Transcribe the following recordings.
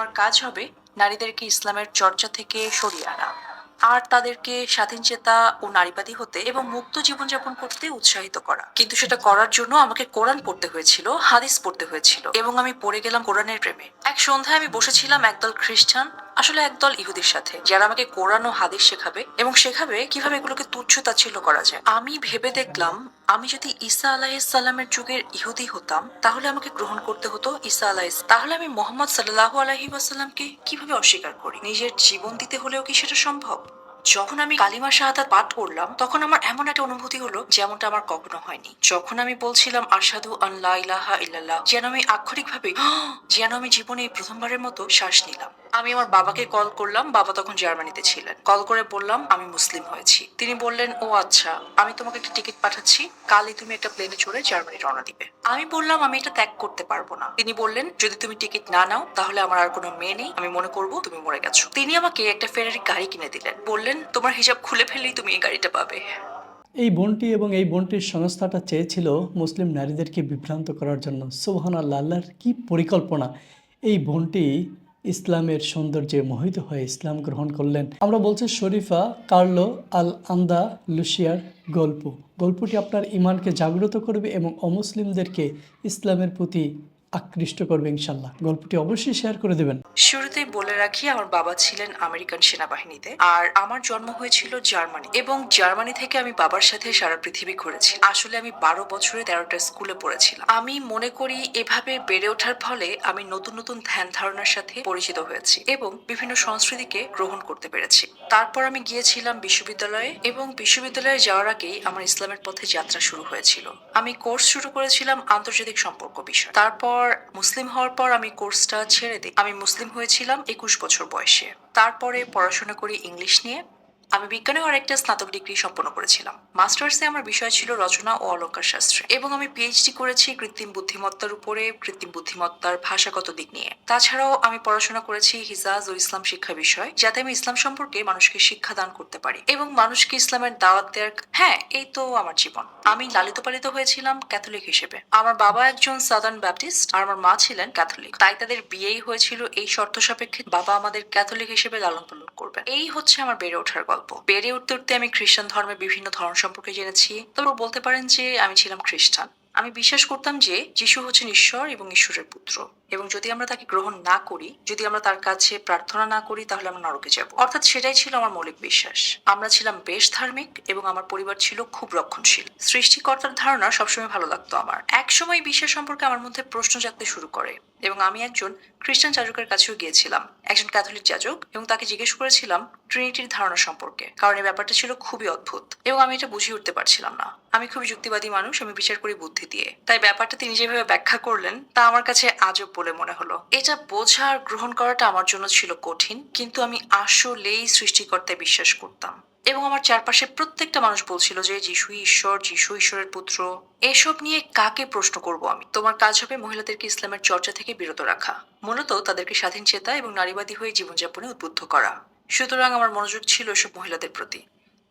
তোমার কাজ হবে নারীদেরকে ইসলামের চর্চা থেকে সরিয়ে আনা আর তাদেরকে স্বাধীন চেতা ও নারীবাদী হতে এবং মুক্ত জীবনযাপন করতে উৎসাহিত করা। কিন্তু সেটা করার জন্য আমাকে কোরআন পড়তে হয়েছিল, হাদিস পড়তে হয়েছিল এবং আমি পড়ে গেলাম কোরআনের প্রেমে। এক সন্ধ্যায় আমি বসেছিলাম একদল খ্রিস্টান আসলে একদল ইহুদির সাথে, যারা আমাকে কোরআন ও হাদিস শেখাবে এবং শেখাবে কীভাবে এগুলোকে তুচ্ছ তাচ্ছিল্য করা যায়। আমি ভেবে দেখলাম, আমি যদি ঈসা আলাহিসাল্লামের যুগের ইহুদি হতাম, তাহলে আমাকে গ্রহণ করতে হতো ঈসা আলাহিস তাহলে আমি মোহাম্মদ সাল্লাহ আলহি ওয়াসাল্লামকে কীভাবে অস্বীকার করি? নিজের জীবন দিতে হলেও কি সেটা সম্ভব? যখন আমি কালিমা শাহাদাত পাঠ করলাম তখন আমার এমন একটা অনুভূতি হলো যেমনটা আমার কখনো হয়নি। যখন আমি বলছিলাম আসাদু আল্লাহ ইলাহা ইল্লাল্লাহ যেন আমি আক্ষরিকভাবে, যেন আমি জীবনে এই প্রথমবারের মতো শ্বাস নিলাম। আমি আমার বাবাকে কল করলাম, বাবা তখন জার্মানিতে ছিলেন। কল করে বললাম, আমি মুসলিম হয়েছি। তিনি বললেন, ও আচ্ছা আমি তোমাকে একটা টিকিট পাঠাচ্ছি, কালই তুমি একটা প্লেনে চড়ে জার্মানি রওনা দিবে। আমি বললাম, আমি এটা ত্যাগ করতে পারব না। তিনি বললেন, যদি তুমি টিকিট না নাও, তাহলে আমার আর কোনো মেয়ে নেই, আমি মনে করব তুমি মরে গেছো। তিনি আমাকে একটা ফেরারি গাড়ি কিনে দিলেন। বললেন, তোমার হিসাব খুলে ফেললেই তুমি এই গাড়িটা পাবে। এই বোনটি এবং এই বোনটির সংস্থাটা চেয়েছিল মুসলিম নারীদেরকে বিভ্রান্ত করার জন্য। সোহান আল্লাহ আল্লাহর কী পরিকল্পনা? এই বোনটি ইসলামের সৌন্দর্যে মোহিত হয়ে ইসলাম গ্রহণ করলেন। আমরা বলছি শরীফা কার্লো আল আন্দা লুসিয়ার গল্প। গল্পটি আপনার ইমানকে জাগ্রত করবে এবং অমুসলিমদেরকে ইসলামের প্রতি আকৃষ্ট করবে ইনশাল্লাহ। গল্পটি অবশ্যই শেয়ার করে দেবেন। শুরুতেই বলে রাখি, আমার বাবা ছিলেন আমেরিকান সেনাবাহিনীতে আর আমার জন্ম হয়েছিল জার্মানি এবং জার্মানি থেকে আমি বাবার সাথে সারা পৃথিবী ঘুরেছি। আসলে আমি বারো বছরে তেরোটা স্কুলে পড়েছিলাম। আমি মনে করি এভাবে বেড়ে ওঠার ফলে আমি নতুন নতুন ধ্যান ধারণার সাথে পরিচিত হয়েছি এবং বিভিন্ন সংস্কৃতিকে গ্রহণ করতে পেরেছি। তারপর আমি গিয়েছিলাম বিশ্ববিদ্যালয়ে এবং বিশ্ববিদ্যালয়ে যাওয়ার আগেই আমার ইসলামের পথে যাত্রা শুরু হয়েছিল। আমি কোর্স শুরু করেছিলাম আন্তর্জাতিক সম্পর্ক বিষয়। তারপর মুসলিম হওয়ার পর আমি কোর্সটা ছেড়ে দিই। আমি মুসলিম হয়েছিলাম একুশ বছর বয়সে। তারপরে পড়াশোনা করি ইংলিশ নিয়ে। আমি বিজ্ঞানে আরেকটা স্নাতক ডিগ্রি সম্পন্ন করেছিলাম। মাস্টার্সে আমার বিষয় ছিল রচনা ও অলঙ্কার শাস্ত্রে এবং আমি পিএইচডি করেছি কৃত্রিম বুদ্ধিমত্তার উপরে, কৃত্রিম বুদ্ধিমত্তার ভাষাগত দিক নিয়ে। তাছাড়াও আমি পড়াশোনা করেছি হিজাজ ও ইসলাম শিক্ষা বিষয়, যাতে আমি ইসলাম সম্পর্কে মানুষকে শিক্ষা দান করতে পারি এবং মানুষকে ইসলামের দাওয়াত দেওয়ার হ্যাঁ এই তো আমার জীবন। আমি লালিত পালিত হয়েছিলাম ক্যাথলিক হিসেবে। আমার বাবা একজন সাদার্ন ব্যাপটিস্ট আর আমার মা ছিলেন ক্যাথলিক। তাই তাদের বিয়েই হয়েছিল এই শর্ত সাপেক্ষে বাবা আমাদের ক্যাথলিক হিসেবে লালন পালন করবেন। এই হচ্ছে আমার বেড়ে ওঠার গল্প। বেড়ে উঠতে উঠতে আমি খ্রিস্টান ধর্মের বিভিন্ন ধর্ম সম্পর্কে জেনেছি। তবে বলতে পারেন যে আমি ছিলাম খ্রিস্টান। আমি বিশ্বাস করতাম যে যিশু হচ্ছেন ঈশ্বর এবং ঈশ্বরের পুত্র। এবং যদি আমরা তাকে গ্রহণ না করি, যদি আমরা তার কাছে প্রার্থনা না করি, তাহলে আমরা নরকে যাব। অর্থাৎ সেটাই ছিল আমার মৌলিক বিশ্বাস। আমরা ছিলাম বেশ ধার্মিক এবং আমার পরিবার ছিল খুব রক্ষণশীল। সৃষ্টিকর্তার ধারণা সবসময় ভালো লাগতো আমার। এক সময় বিশ্বাস সম্পর্কে আমার মধ্যে প্রশ্ন জাগতে শুরু করে এবং আমি একজন খ্রিস্টান যাজকের কাছেও গিয়েছিলাম, একজন ক্যাথলিক যাজক, এবং তাকে জিজ্ঞেস করেছিলাম ট্রিনিটির ধারণা সম্পর্কে। কারণ এই ব্যাপারটা ছিল খুবই অদ্ভুত এবং আমি এটা বুঝিয়ে উঠতে পারছিলাম না। আমি খুবই যুক্তিবাদী মানুষ, আমি বিচার করি বুদ্ধি দিয়ে। তাই ব্যাপারটা তিনি যেভাবে ব্যাখ্যা করলেন, তা আমার কাছে আজব বলে মনে হলো। এটা বোঝা আর গ্রহণ করাটা আমার জন্য ছিল কঠিন, কিন্তু আমি আসলেই সৃষ্টিকর্তায় বিশ্বাস করতাম। এবং আমার চারপাশে প্রত্যেকটা মানুষ বলছিল যে যিশুই ঈশ্বর, যিশু ঈশ্বরের পুত্র, এসব নিয়ে কাকে প্রশ্ন করব আমি? তোমার কাজ হবে মহিলাদেরকে ইসলামের চর্চা থেকে বিরত রাখা, মূলত তাদেরকে স্বাধীন চেতা এবং নারীবাদী হয়ে জীবনযাপনে উদ্বুদ্ধ করা। সুতরাং আমার মনোযোগ ছিল এসব মহিলাদের প্রতি।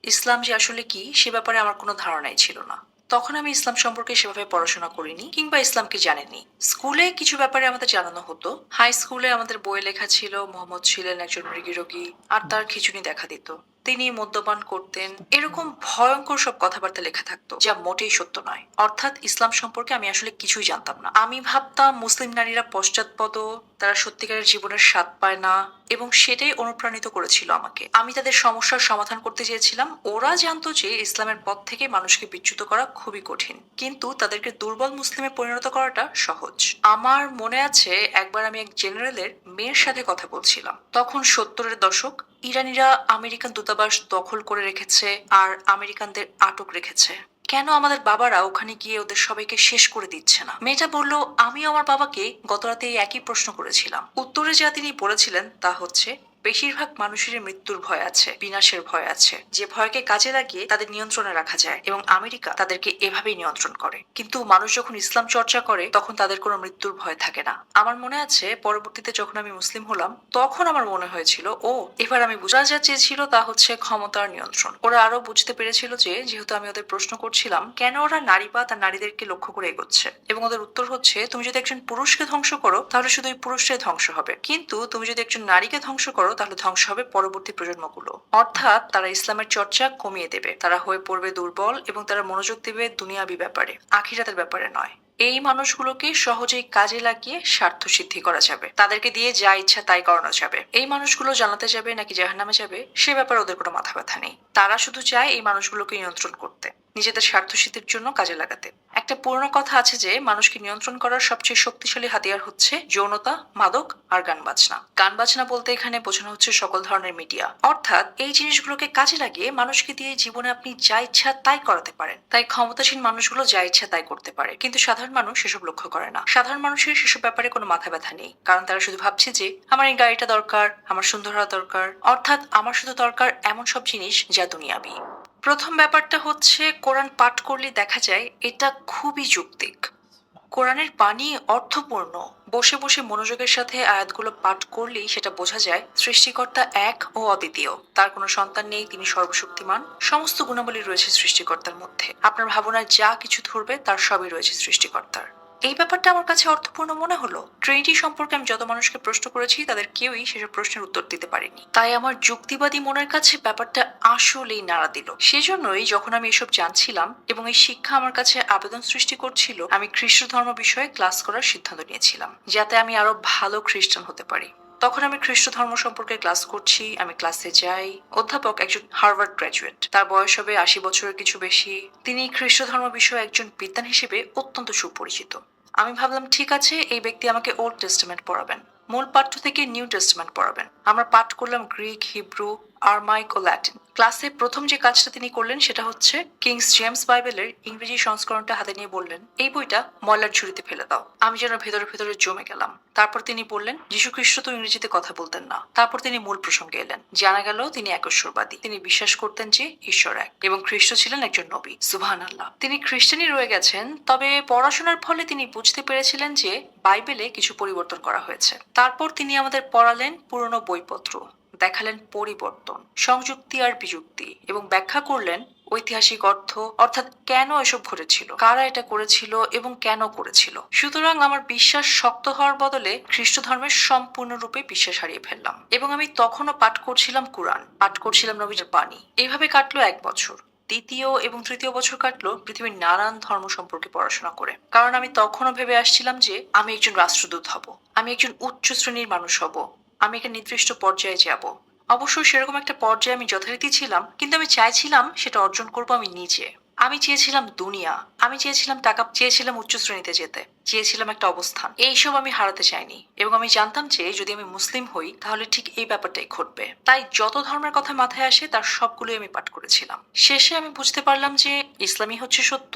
ইসলাম যে আসলে কি, সে ব্যাপারে আমার কোনো ধারণাই ছিল না। তখন আমি ইসলাম সম্পর্কে সেভাবে পড়াশোনা করিনি কিংবা ইসলামকে জানিনি। স্কুলে কিছু ব্যাপারে আমাদের জানানো হতো। হাই স্কুলে আমাদের বইয়ে লেখা ছিল, মোহাম্মদ ছিলেন একজন মৃগী রোগী, আর তার খিচুনি দেখা দিত। তিনি মদ্যপান করতেন। এরকম ভয়ঙ্কর সব কথাবার্তা লেখা থাকতো, যা মোটেই সত্য নয়। অর্থাৎ ইসলাম সম্পর্কে আমি আসলে কিছুই জানতাম না। আমি ভাবতাম মুসলিম নারীরা পশ্চাৎপদ, তারা সত্যিকারের জীবনের স্বাদ পায় না, এবং সেটাই অনুপ্রাণিত করেছিল আমাকে। আমি তাদের সমস্যার সমাধান করতে চেয়েছিলাম। ওরা জানতো যে ইসলামের পথ থেকে মানুষকে বিচ্যুত করা খুবই কঠিন, কিন্তু তাদেরকে দুর্বল মুসলিমে পরিণত করাটা সহজ। আমার মনে আছে, একবার আমি এক জেনারেলের মেয়ের সাথে কথা বলছিলাম। তখন সত্তরের দশক, ইরানিরা আমেরিকান দূতাবাস দখল করে রেখেছে আর আমেরিকানদের আটক রেখেছে। কেন আমাদের বাবারা ওখানে গিয়ে ওদের সবাইকে শেষ করে দিচ্ছে না? মেয়েটা বলল আমি আমার বাবাকে গত রাতে একই প্রশ্ন করেছিলাম। উত্তরে যা তিনি বলেছিলেন তা হচ্ছে বেশিরভাগ মানুষের মৃত্যুর ভয় আছে, বিনাশের ভয় আছে। যে ভয়কে কাজে লাগিয়ে তাদের নিয়ন্ত্রণে রাখা যায় এবং আমেরিকা তাদেরকে এভাবেই নিয়ন্ত্রণ করে। কিন্তু মানুষ যখন ইসলাম চর্চা করে, তখন তাদের কোনো মৃত্যুর ভয় থাকে না। আমার মনে আছে, পরবর্তীতে যখন আমি মুসলিম হলাম, তখন আমার মনে হয়েছিল, ও, এবার আমি বোঝা যা চেয়েছিল তা হচ্ছে ক্ষমতার নিয়ন্ত্রণ। ওরা আরও বুঝতে পেরেছিল যে, যেহেতু আমি ওদের প্রশ্ন করছিলাম, কেন ওরা নারীবাদ আর নারীদেরকে লক্ষ্য করে এগোচ্ছে? এবং ওদের উত্তর হচ্ছে, তুমি যদি একজন পুরুষকে ধ্বংস করো, তাহলে শুধু ওই পুরুষটাই ধ্বংস হবে। কিন্তু তুমি যদি একজন নারীকে ধ্বংস করো তাহলে ধ্বংস হবে পরবর্তী প্রজন্মগুলো। অর্থাৎ তারা ইসলামের চর্চা কমিয়ে দেবে। তারা হয়ে পড়বে দুর্বল এবং তারা মনোযোগ দেবে দুনিয়াবি ব্যাপারে, আখিরাতের ব্যাপারে নয়। এই মানুষগুলোকে সহজেই কাজে লাগিয়ে স্বার্থ সিদ্ধি করা যাবে। তাদেরকে দিয়ে যা ইচ্ছা তাই করানো যাবে। এই মানুষগুলো জানাতে যাবে নাকি জাহান্নামে যাবে, সে ব্যাপারে ওদের কোনো মাথা ব্যথা নেই। তারা শুধু চায় এই মানুষগুলোকে নিয়ন্ত্রণ করতে। নিজেদের স্বার্থ সিদ্ধির জন্য কাজে লাগাতে। একটা পুরনো কথা আছে যে, মানুষকে নিয়ন্ত্রণ করার সবচেয়ে শক্তিশালী হাতিয়ার হচ্ছে যৌনতা, মাদক আর গান বাজনা। গান বাজনা বলতে এখানে বোঝানো হচ্ছে সকল ধরনের মিডিয়া। অর্থাৎ এই জিনিসগুলোকে কাজে লাগিয়ে মানুষকে দিয়ে জীবনে আপনি যা ইচ্ছা তাই করাতে পারেন। তাই ক্ষমতাসীন মানুষগুলো যা ইচ্ছা তাই করতে পারে। কিন্তু সাধারণ মানুষ সেসব লক্ষ্য করে না। সাধারণ মানুষের সেসব ব্যাপারে কোনো মাথা ব্যথা নেই। কারণ তারা শুধু ভাবছে যে, আমার এই গাড়িটা দরকার, আমার সুন্দর হওয়া দরকার। অর্থাৎ, আমার শুধু দরকার এমন সব জিনিস যা দুনিয়াবি। প্রথম ব্যাপারটা হচ্ছে, কোরআন পাঠ করলে দেখা যায় এটা খুবই যৌক্তিক। কোরআনের বাণী অর্থপূর্ণ। বসে বসে মনোযোগের সাথে আয়াতগুলো পাঠ করলেই সেটা বোঝা যায়, সৃষ্টিকর্তা এক ও অদ্বিতীয়। তার কোনো সন্তান নেই, তিনি সর্বশক্তিমান। সমস্ত গুণাবলী রয়েছে সৃষ্টিকর্তার মধ্যে। আপনার ভাবনায় যা কিছু ধরবে, তার সবই রয়েছে সৃষ্টিকর্তার। এই ব্যাপারটা আমার কাছে অর্থপূর্ণ মনে হলো। ট্রেনটি সম্পর্কে আমি যত মানুষকে প্রশ্ন করেছি, তাদের কেউই সেসব প্রশ্নের উত্তর দিতে পারেনি। তাই আমার যুক্তিবাদী মনের কাছে ব্যাপারটা আসলেই নাড়া দিল। সেজন্যই যখন আমি এসব জানছিলাম এবং এই শিক্ষা আমার কাছে আবেদন সৃষ্টি করছিল, আমি খ্রিস্ট ধর্ম বিষয়ে ক্লাস করার সিদ্ধান্ত নিয়েছিলাম, যাতে আমি আরও ভালো খ্রিস্টান হতে পারি। তখন আমি খ্রিস্ট ধর্ম সম্পর্কে ক্লাস করছি, আমি ক্লাসে যাই। অধ্যাপক একজন হার্ভার্ড গ্র্যাজুয়েট। তার বয়স হবে আশি বছরের কিছু বেশি। তিনি খ্রিস্ট ধর্ম বিষয়ে একজন বিদ্যান হিসেবে অত্যন্ত সুপরিচিত। আমি ভাবলাম, ঠিক আছে, এই ব্যক্তি আমাকে ওল্ড টেস্টমেন্ট পড়াবেন। মূল পাঠ্য থেকে নিউ টেস্টমেন্ট পড়াবেন। আমরা পাঠ করলাম গ্রিক হিব্রু আরমাইক ও ল্যাটিন ক্লাসে প্রথম যে কাজটা তিনি করলেন সেটা হচ্ছে কিংস জেমস বাইবেলের ইংরেজি সংস্করণটা হাতে নিয়ে বললেন, এই বইটা ময়লার ঝুড়িতে ফেলে দাও। আমি যেন ভেতরে ভেতরে জমে গেলাম। তারপর তিনি বললেন যীশু খ্রিস্ট তো ইংরেজিতে কথা বলতেন না। তারপর তিনি মূল প্রসঙ্গে এলেন। জানা গেল তিনি একশ্বরবাদী তিনি বিশ্বাস করতেন যে ঈশ্বর এক এবং খ্রিস্ট ছিলেন একজন নবী। সুবহান আল্লাহ তিনি খ্রিস্টানই রয়ে গেছেন, তবে পড়াশোনার ফলে তিনি বুঝতে পেরেছিলেন যে বাইবেলে কিছু পরিবর্তন করা হয়েছে। তারপর তিনি আমাদের পড়ালেন পুরনো বইপত্র। দেখালেন পরিবর্তন, সংযুক্তি আর বিযুক্তি এবং ব্যাখ্যা করলেন ঐতিহাসিক অর্থ, অর্থাৎ কেন এসব ঘটেছিল, কারা এটা করেছিল এবং কেন করেছিল। সুতরাং আমার বিশ্বাস শক্ত হওয়ার বদলে খ্রিস্ট ধর্মের সম্পূর্ণরূপে বিশ্বাস হারিয়ে ফেললাম এবং আমি তখনও পাঠ করছিলাম কোরআন, পাঠ করছিলাম নবীর বাণী। এইভাবে কাটলো এক বছর, দ্বিতীয় এবং তৃতীয় বছর কাটলো পৃথিবীর নানান ধর্ম সম্পর্কে পড়াশোনা করে। কারণ আমি তখনও ভেবে আসছিলাম যে আমি একজন রাষ্ট্রদূত হব, আমি একজন উচ্চ শ্রেণির মানুষ হব আমি একটা নির্দিষ্ট পর্যায়ে যাব। অবশ্য সেরকম একটা পর্যায়ে আমি যথারীতি ছিলাম, কিন্তু আমি চাইছিলাম সেটা অর্জন করব আমি নিজে। আমি চেয়েছিলাম দুনিয়া, আমি চেয়েছিলাম টাকা, চেয়েছিলাম উচ্চ শ্রেণীতে যেতে, চেয়েছিলাম একটা অবস্থান। এইসব আমি হারাতে চাইনি, এবং আমি জানতাম যে যদি আমি মুসলিম হই, তাহলে ঠিক এই ব্যাপারটাই ঘটবে। তাই যত ধর্মের কথা মাথায় আসে, তার সবগুলোই আমি পাঠ করেছিলাম। শেষে আমি বুঝতে পারলাম যে ইসলামই হচ্ছে সত্য।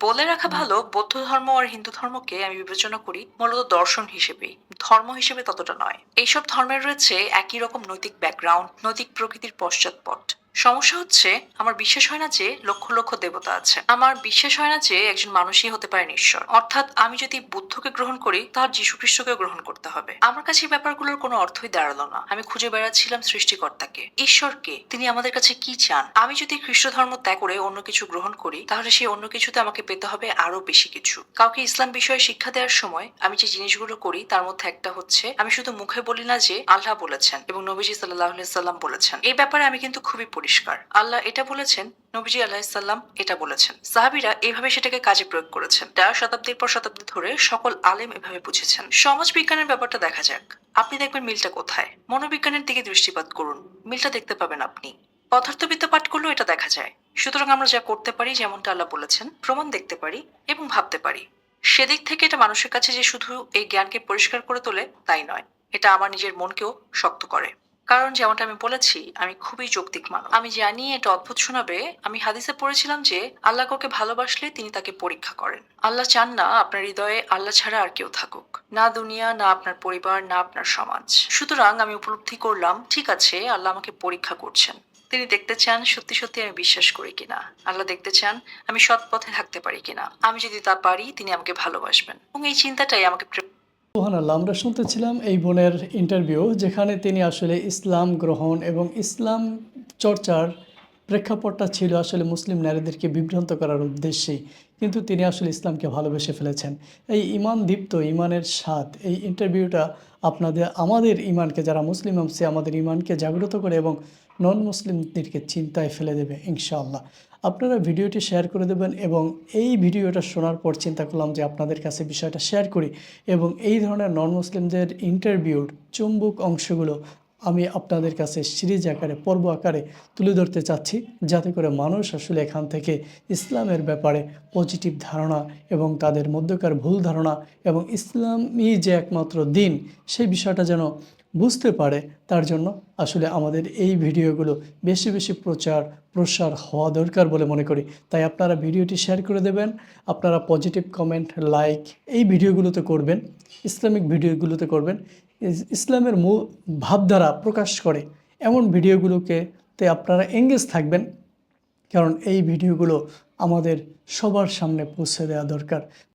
বলে রাখা ভালো বৌদ্ধ ধর্ম আর হিন্দু ধর্মকে আমি বিবেচনা করি মূলত দর্শন হিসেবে। ধর্ম হিসেবে ততটা নয়। এইসব ধর্মের রয়েছে একই রকম নৈতিক ব্যাকগ্রাউন্ড নৈতিক প্রকৃতির পশ্চাৎপট সমস্যা হচ্ছে, আমার বিশ্বাস হয় না যে লক্ষ লক্ষ দেবতা আছে। আমার বিশ্বাস হয় না যে একজন মানুষই হতে পারেন ঈশ্বর অর্থাৎ আমি যদি বুদ্ধকে গ্রহণ করি তাহলে যীশু খ্রিস্টকে গ্রহণ করতে হবে। আমার কাছে ব্যাপারগুলোর কোনো অর্থই দাঁড়াল না। আমি খুঁজে বেড়াচ্ছিলাম সৃষ্টিকর্তাকে। ঈশ্বরকে। তিনি আমাদের কাছে কি চান? আমি যদি খ্রিস্ট ধর্ম ত্যাগ করে অন্য কিছু গ্রহণ করি, তাহলে সেই অন্য কিছুতে আমাকে পেতে হবে আরও বেশি কিছু। কাউকে ইসলাম বিষয়ে শিক্ষা দেওয়ার সময় আমি যে জিনিসগুলো করি, তার মধ্যে একটা হচ্ছে, আমি শুধু মুখে বলি না যে আল্লাহ বলেছেন এবং নবীজি সাল্লাহ সাল্লাম বলেছেন। এই ব্যাপারে আমি কিন্তু খুবই পরিষ্কার। আল্লাহ এটা বলেছেন, নবীজি আলাহিসাল্লাম এটা বলেছেন। সাহাবিরা এইভাবে সেটাকে কাজে প্রয়োগ করেছেন। তা শতাব্দীর পর শতাব্দী ধরে সকল আলেম এভাবে বুঝেছেন। সমাজ বিজ্ঞানের ব্যাপারটা দেখা যাক। আপনি দেখবেন মিলটা কোথায়? মনোবিজ্ঞানের দিকে দৃষ্টিপাত করুন। মিলটা দেখতে পাবেন আপনি। পদার্থবিদ্যা পাঠ করলেও এটা দেখা যায়। সুতরাং আমরা যা করতে পারি, যেমনটা আল্লাহ বলেছেন, প্রমাণ দেখতে পারি এবং ভাবতে পারি। সেদিক থেকে এটা মানুষের কাছে যে শুধু এই জ্ঞানকে পরিষ্কার করে তোলে, তাই নয়। এটা আমার নিজের মনকেও শক্ত করে। কারণ যেমনটা আমি বলেছি, আমি খুবই যৌক্তিক মানুষ। আমি জানি এটা অদ্ভুত শোনাবে। আমি হাদিসে পড়েছিলাম যে, আল্লাহ কাউকে ভালোবাসলে তিনি তাকে পরীক্ষা করেন। আল্লাহ চান না আপনার হৃদয়ে আল্লাহ ছাড়া আর কেউ থাকুক। না দুনিয়া, না আপনার পরিবার, না আপনার সমাজ। সুতরাং আমি উপলব্ধি করলাম, ঠিক আছে, আল্লাহ আমাকে পরীক্ষা করছেন। তিনি দেখতে চান সত্যি সত্যি আমি বিশ্বাস করি কিনা। আল্লাহ দেখতে চান আমি সৎ পথে থাকতে পারি কিনা। আমি যদি তা পারি, তিনি আমাকে ভালোবাসবেন। এবং এই চিন্তাটাই আমাকে সুবহানাল্লাহ, আমরা শুনতেছিলাম এই বোনের ইন্টারভিউ যেখানে তিনি আসলে ইসলাম গ্রহণ এবং ইসলাম চর্চার প্রেক্ষাপটটা ছিল আসলে মুসলিম নারীদেরকে বিভ্রান্ত করার উদ্দেশ্যেই কিন্তু তিনি আসলে ইসলামকে ভালোবেসে ফেলেছেন। এই ইমান দীপ্ত ইমানের স্বাদ, এই ইন্টারভিউটা আপনাদের, আমাদের ইমানকে যারা মুসলিম আছে আমাদের ইমানকে জাগ্রত করে এবং নন মুসলিমদেরকে চিন্তায় ফেলে দেবে, ইনশাআল্লাহ। আপনারা ভিডিওটি শেয়ার করে দেবেন এবং এই ভিডিওটা শোনার পর চিন্তা করলাম যে আপনাদের কাছে বিষয়টা শেয়ার করি এবং এই ধরনের নন মুসলিমদের ইন্টারভিউর চুম্বক অংশগুলো আমি আপনাদের কাছে সিরিজ আকারে, পর্ব আকারে তুলে ধরতে চাচ্ছি, যাতে করে মানুষ আসলে এখান থেকে ইসলামের ব্যাপারে পজিটিভ ধারণা এবং তাদের মধ্যকার ভুল ধারণা এবং ইসলামই যে একমাত্র দিন, সেই বিষয়টা যেন বুঝতে পারে, তার জন্য আসলে আমাদের এই ভিডিওগুলো বেশি বেশি প্রচার, প্রসার হওয়া দরকার বলে মনে করি। তাই আপনারা ভিডিওটি শেয়ার করে দেবেন, আপনারা পজিটিভ কমেন্ট লাইক এই ভিডিওগুলোতে করবেন, ইসলামিক ভিডিওগুলোতে করবেন ইসলামের মূল ভাবধারা প্রকাশ করে এমন ভিডিওগুলোকে তে আপনারা এঙ্গেজ থাকবেন। কারণ এই ভিডিওগুলো আমাদের সবার সামনে পৌঁছে দেওয়া দরকার।